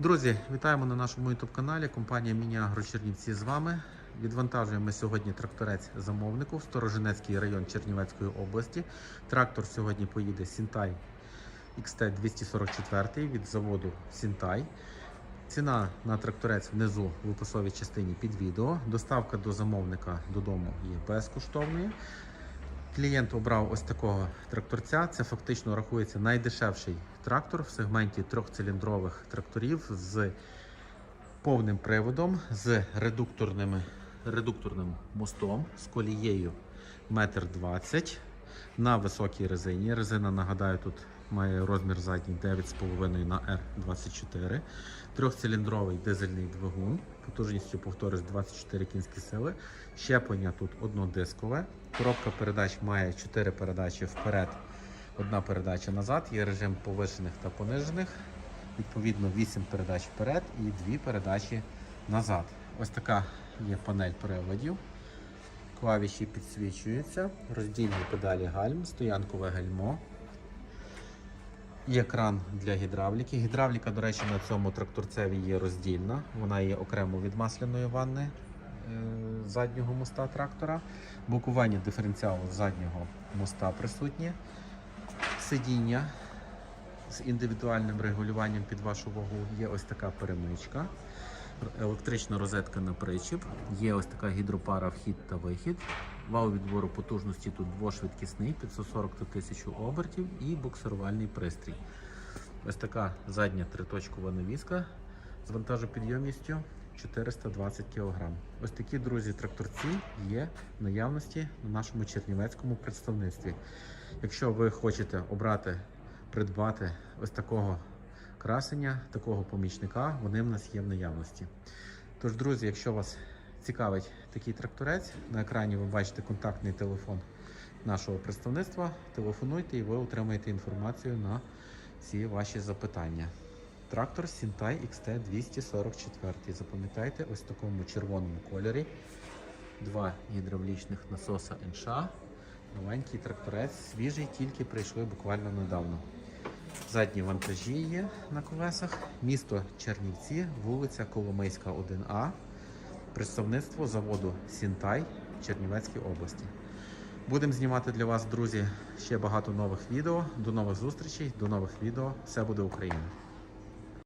Друзі, вітаємо на нашому youtube каналі. Компанія Міні-Агро Чернівці з вами. Відвантажуємо сьогодні тракторець замовнику в Сторожинецький район Чернівецької області. Трактор сьогодні поїде Сінтай XT 244 від заводу Сінтай. Ціна на тракторець внизу в описовій частині під відео. Доставка до замовника додому є безкоштовною. Клієнт обрав ось такого тракторця. Це фактично рахується найдешевший трактор в сегменті трьохциліндрових тракторів з повним приводом, з редукторним редукторним мостом, з колією 1,20 м на високій резині. Резина, нагадаю, тут має розмір задній 9,5 на R24. Трьохциліндровий дизельний двигун, потужністю, повторюсь, 24 кінські сили. Щеплення тут однодискове. Коробка передач має 4 передачі вперед, одна передача назад. Є режим повишених та понижених. Відповідно, 8 передач вперед і 2 передачі назад. Ось така є панель приводів. Клавіші підсвічуються, роздільні педалі гальм, стоянкове гальмо. Є кран для гідравліки. Гідравліка, до речі, на цьому тракторцеві є роздільна. Вона є окремо від масляної ванни е, заднього моста трактора. Блокування диференціалу заднього моста присутнє. Сидіння з індивідуальним регулюванням під вашу вагу. Є ось така перемичка. Електрична розетка на причіп. Є ось така гідропара вхід та вихід. Вал відбору потужності тут двошвидкісний 540 та 1000 обертів і буксирувальний пристрій. Ось така задня триточкова навіска з вантажопідйомністю 420 кг. Ось такі, друзі, тракторці є в наявності на нашому чернівецькому представництві. Якщо ви хочете обрати, придбати ось такого красення, такого помічника, вони в нас є в наявності. Тож, друзі, якщо вас цікавить такий тракторець, на екрані ви бачите контактний телефон нашого представництва. Телефонуйте і ви отримаєте інформацію на всі ваші запитання. Трактор Сінтай XT 244. Запам'ятайте, ось в такому червоному кольорі. Два гідравлічних насоса НШ. Новенький тракторець, свіжий, тільки прийшли буквально недавно. Задні вантажі є на колесах. Місто Чернівці, вулиця Коломийська, 1А. Представництво заводу Сінтай Чернівецькій області. Будемо знімати для вас, друзі, ще багато нових відео. До нових зустрічей, до нових відео. Все буде Україна!